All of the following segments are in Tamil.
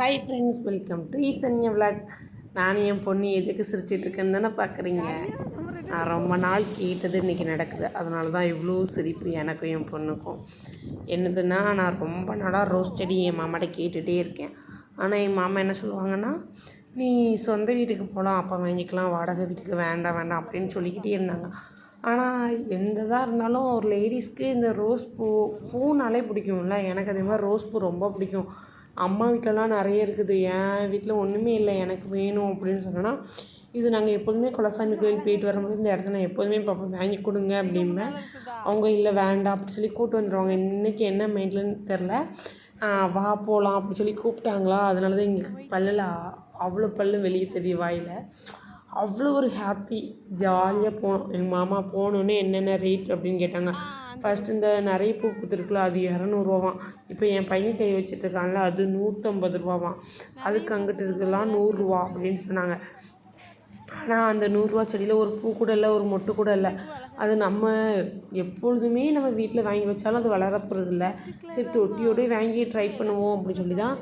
Hi friends welcome to Eesanya vlog நானும் என் பொண்ணு எதுக்கு சிரிச்சிட்டு இருக்கேன்னு தானே பார்க்குறீங்க? நான் ரொம்ப நாள் கேட்டது இன்றைக்கி நடக்குது. அதனால தான் இவ்வளோ சிரிப்பு எனக்கும் என் பொண்ணுக்கும். என்னதுன்னா நான் ரொம்ப நாளாக ரோஸ் செடி என் மாமாட்ட கேட்டுகிட்டே இருக்கேன். ஆனால் என் மாமா என்ன சொல்லுவாங்கன்னா நீ சொந்த வீட்டுக்கு போகலாம் அப்போ வாங்கிக்கலாம் வாடகை வீட்டுக்கு வேண்டாம் வேண்டாம் அப்படின்னு சொல்லிக்கிட்டே இருந்தாங்க. ஆனால் எந்த இதாக இருந்தாலும் ஒரு லேடிஸ்க்கு இந்த ரோஸ் பூ பூனாலே பிடிக்கும்ல. எனக்கு அதே மாதிரி ரோஸ் பூ ரொம்ப பிடிக்கும். அம்மா வீட்டிலலாம் நிறைய இருக்குது. என் வீட்டில் ஒன்றுமே இல்லை. எனக்கு வேணும் அப்படின்னு சொன்னேன்னா இது நாங்கள் எப்போதுமே குலசாமி கோயில் போயிட்டு வரும்போது இந்த இடத்த நான் எப்போதுமே பார்ப்போம் வாங்கி கொடுங்க அப்படிம்பேன். அவங்க இல்லை வேண்டாம் அப்படி சொல்லி கூப்பிட்டு வந்துடுவாங்க இன்றைக்கி என்ன மைண்ட்லன்னு தெரில. வா போகலாம் அப்படி சொல்லி கூப்பிட்டாங்களா? அதனால தான் எங்கள் பல்லில் அவ்வளோ பல்லு வெளியே தெரியும் வாயில். அவ்வளோ ஒரு ஹாப்பி ஜாலியாக போனோம் எங்கள் மாமா போனோன்னே என்னென்ன ரேட் அப்படின்னு கேட்டாங்க. ஃபஸ்ட்டு இந்த நிறைய பூ பூத்துருக்குல அது இரநூறுவாவாம். இப்போ என் பையன் கை வச்சிட்ருக்கான்ல அது நூற்றம்பது ரூபாவாம் அதுக்கு அங்கிட்டு இருக்கலாம் நூறுரூவா அப்படின்னு சொன்னாங்க. ஆனால் அந்த நூறுரூவா செடியில் ஒரு பூ கூட இல்லை ஒரு மொட்டு கூட இல்லை. அது நம்ம எப்பொழுதுமே நம்ம வீட்டில் வாங்கி வச்சாலும் அது வளர இல்லை. சரி தொட்டியோடய வாங்கி ட்ரை பண்ணுவோம் அப்படின்னு சொல்லி தான்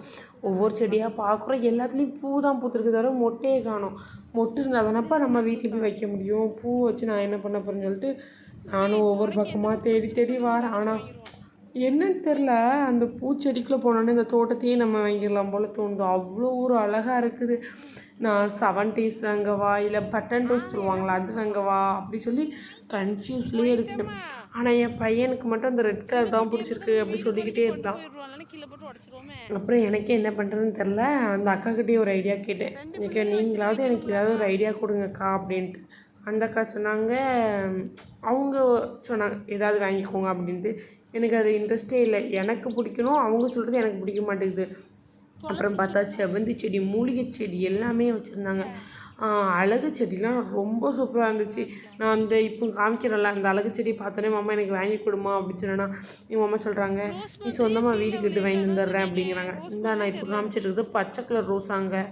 ஒவ்வொரு செடியாக பார்க்குறோம் எல்லாத்துலேயும் பூ தான் பூத்துருக்கு தவிர மொட்டையே காணும். மொட்டு இருந்தால் தானப்பா நம்ம வீட்டில் போய் வைக்க முடியும். பூ வச்சு நான் என்ன பண்ண போகிறேன்னு சொல்லிட்டு நானும் ஒவ்வொரு பக்கமாக தேடி தேடி வரேன். ஆனால் என்னன்னு தெரில அந்த பூச்செடிக்குள்ளே போனோன்னே இந்த தோட்டத்தையே நம்ம வாங்கிடலாம் போல் தோணுது. அவ்வளோ ஒரு அழகாக இருக்குது. நான் செவன் டேஸ் வாங்கவா இல்லை பட்டன் டோஸ் சொல்லுவாங்களா அது வாங்கவா அப்படி சொல்லி கன்ஃபியூஸ்லேயே இருக்கேன். ஆனால் என் பையனுக்கு மட்டும் அந்த ரெட் கலர் தான் பிடிச்சிருக்கு அப்படி சொல்லிக்கிட்டே இருந்தான். அப்புறம் எனக்கே என்ன பண்ணுறதுன்னு தெரில அந்த அக்காக்கிட்டே ஒரு ஐடியா கேட்டேன். எனக்கு நீங்களாவது எனக்கு ஏதாவது ஒரு ஐடியா கொடுங்கக்கா அப்படின்ட்டு. அந்த அக்கா சொன்னாங்க அவங்க சொன்னாங்க ஏதாவது வாங்கிக்கோங்க அப்படின்ட்டு. எனக்கு அது இன்ட்ரெஸ்டே இல்லை. எனக்கு பிடிக்கணும் அவங்க சொல்கிறது எனக்கு பிடிக்க மாட்டேங்குது. அப்புறம் பார்த்தா செவந்தி செடி. மூலிகை செடி எல்லாமே வச்சுருந்தாங்க. அழகு செடிலாம் ரொம்ப சூப்பராக இருந்துச்சு. நான் அந்த இப்போ காமிக்கிறேன்ல அந்த அழகு செடி பார்த்தோன்னே மாமா எனக்கு வாங்கி கொடுமா அப்படின்னு சொன்னேன்னா எங்கள் மாமா சொல்கிறாங்க நீ சொந்தமாக வீடு கட்டு வாங்கி தந்துடுறேன் அப்படிங்கிறாங்க. இந்த நான் இப்போ காமிச்சிட்டு இருக்குது பச்சை கலர் ரோஸாங்க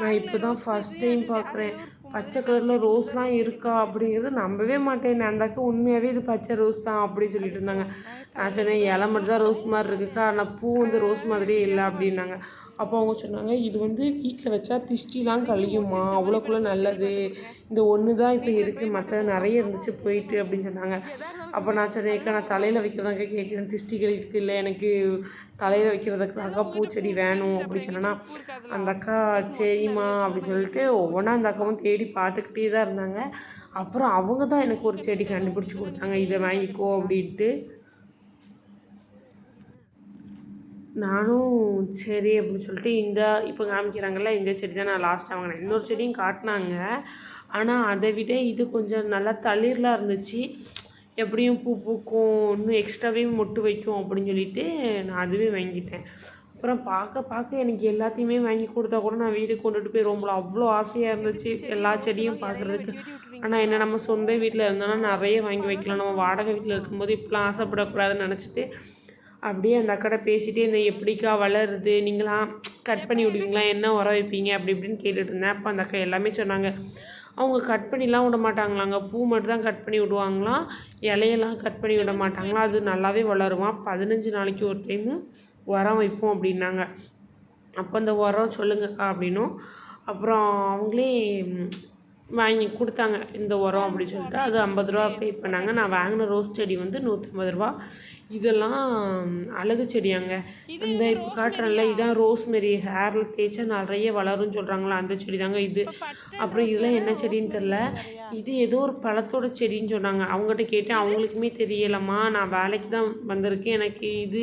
நான் இப்போ தான் ஃபஸ்ட் டைம் பார்க்குறேன். பச்சை கலரில் ரோஸ்லாம் இருக்கா அப்படிங்கிறது நம்பவே மாட்டேன். அந்தாக்க உண்மையாகவே இது பச்சை ரோஸ் தான் அப்படி சொல்லிட்டு இருந்தாங்க. நான் சொன்னேன் இலை மட்டும் தான் ரோஸ் மாதிரி இருக்குக்கா ஆனால் பூ வந்து ரோஸ் மாதிரியே இல்லை அப்படின்னாங்க. அப்போ அவங்க சொன்னாங்க இது வந்து வீட்டில் வச்சா திஷ்டிலாம் கழியுமா அவ்வளோக்குள்ளே நல்லது. இந்த ஒன்று தான் இப்போ இருக்குது மற்ற நிறைய இருந்துச்சு போயிட்டு அப்படின்னு சொன்னாங்க. அப்போ நான் சொன்னேன்க்கா நான் தலையில் வைக்கிறதாங்க கேட்குறேன். திஷ்டி கழிக்கு இல்லை எனக்கு தலையில் வைக்கிறதுக்காக பூச்செடி வேணும் அப்படின்னு சொன்னேன்னா அந்த அக்கா சரிம்மா அப்படின்னு சொல்லிட்டு ஒவ்வொன்றா அந்த அக்காவும் தேடி பார்த்துக்கிட்டே தான் இருந்தாங்க. அப்புறம் அவங்க தான் எனக்கு ஒரு செடி கண்டுபிடிச்சி கொடுத்தாங்க. இதை வாங்கிக்கோ அப்படின்ட்டு. நானும் சரி அப்படின்னு சொல்லிட்டு இந்த இப்போ காமிக்கிறாங்கல்ல இந்த செடி தான் நான் லாஸ்ட்டாக வாங்கினேன். இன்னொரு செடியும் காட்டினாங்க. ஆனால் அதை விட இது கொஞ்சம் நல்லா தளிர்லாம் இருந்துச்சு. எப்படியும் பூ பூக்கும் இன்னும் எக்ஸ்ட்ராவே மொட்டு வைக்கும் அப்படின்னு சொல்லிட்டு நான் அதுவே வாங்கிட்டேன். அப்புறம் பார்க்க பார்க்க எனக்கு எல்லாத்தையுமே வாங்கி கொடுத்தா கூட நான் வீட்டுக்கு கொண்டுட்டு போய் ரொம்ப அவ்வளோ ஆசையாக இருந்துச்சு. எல்லா செடியும் பார்க்குறதுக்கு. ஆனால் என்ன நம்ம சொந்த வீட்டில் இருந்தோன்னா நிறைய வாங்கி வைக்கலாம். நம்ம வாடகை வீட்டில் இருக்கும்போது இப்படிலாம் ஆசைப்படக்கூடாதுன்னு நினச்சிட்டு அப்படியே அந்த அக்கடை பேசிகிட்டே இந்த எப்படிக்கா வளருது நீங்களாம் கட் பண்ணி விடுவீங்களா? என்ன உரம் வைப்பீங்க? அப்படி இப்படின்னு கேட்டுட்டு இருந்தேன். அப்போ அந்த அக்கா எல்லாமே சொன்னாங்க அவங்க கட் பண்ணிலாம் விட மாட்டாங்களாங்க. பூ மட்டும் தான் கட் பண்ணி விடுவாங்களாம். இலையெல்லாம் கட் பண்ணி விட மாட்டாங்களாம். அது நல்லாவே வளருவான் பதினஞ்சு நாளைக்கு ஒரு டைமு உரம் வைப்போம் அப்படின்னாங்க. அப்போ அந்த உரம் சொல்லுங்கக்கா அப்படின்னும். அப்புறம் அவங்களே வாங்கி கொடுத்தாங்க. இந்த உரம் அப்படின்னு சொல்லிட்டு அது ஐம்பது ரூபா பே பண்ணாங்க. நான் வாங்கின ரோஸ் செடி வந்து நூற்றம்பது ரூபா. இதெல்லாம் அழகு செடியாங்க. இந்த இப்போ காட்டுறேன்ல இதான் ரோஸ்மெரி ஹேரில் தேய்ச்சா நிறைய வளரும்னு சொல்கிறாங்களா அந்த செடி தாங்க இது அப்புறம் இதெல்லாம் என்ன செடின்னு தெரில இது ஏதோ ஒரு பழத்தோட செடின்னு சொன்னாங்க. அவங்ககிட்ட கேட்டேன். அவங்களுக்குமே தெரியலம்மா. நான் வேலைக்கு தான் வந்திருக்கேன். எனக்கு இது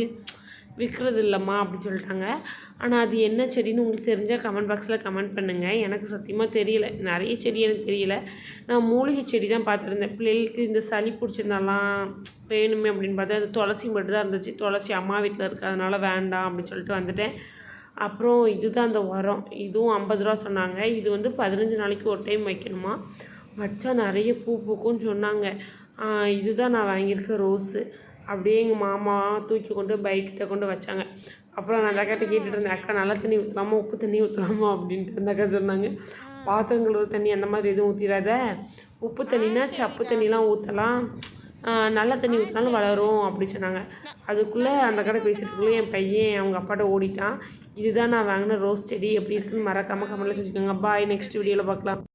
விற்கிறது இல்லைம்மா அப்படின்னு சொல்லிட்டாங்க. ஆனால் அது என்ன செடின்னு உங்களுக்கு தெரிஞ்சால் கமெண்ட் பாக்ஸில் கமெண்ட் பண்ணுங்கள் எனக்கு சத்தியமாக தெரியல. நிறைய செடி எனக்கு தெரியல. நான் மூலிகை செடி தான் பார்த்துருந்தேன். பிள்ளைகளுக்கு இந்த சளி பிடிச்சிருந்தாலாம் வேணுமே அப்படின்னு பார்த்தா அது துளசி மட்டும் தான் இருந்துச்சு. துளசி அம்மா வீட்டில் இருக்குது அதனால் வேண்டாம் அப்படின்னு சொல்லிட்டு வந்துட்டேன். அப்புறம் இதுதான் அந்த உரம். இதுவும் ஐம்பது ரூபா சொன்னாங்க. இது வந்து பதினஞ்சு நாளைக்கு ஒரு டைம் வைக்கணுமா? வச்சா நிறைய பூ பூக்கும்னு சொன்னாங்க. இதுதான் நான் வாங்கியிருக்க ரோஸு அப்படியே எங்கள் மாமா தூக்கி கொண்டு பைக்கிட்ட கொண்டு வச்சாங்க. அப்புறம் நான் அந்த கேட்டுட்டு இருந்தேன் அக்கா நல்ல தண்ணி ஊற்றலாமா உப்பு தண்ணி ஊற்றலாமா அப்படின்ட்டு அந்த அக்கா சொன்னாங்க. பாத்திரம் கழுவுற தண்ணி அந்த மாதிரி எதுவும் ஊற்றிடாத உப்பு தண்ணினா சப்பு தண்ணிலாம் ஊற்றலாம் நல்ல தண்ணி ஊற்றினாலும் வளரும் அப்படி சொன்னாங்க. அதுக்குள்ளே அந்த கடை பேசிட்டுக்குள்ளே என் பையன் அவங்க அப்பாட்ட ஓடிட்டான். இதுதான் நான் வாங்கின ரோஸ் செடி எப்படி இருக்குன்னு மறக்காமல் கமெண்ட்டில் சொல்லிக்கோங்க. பாய் நெக்ஸ்ட் வீடியோவில் பார்க்கலாம்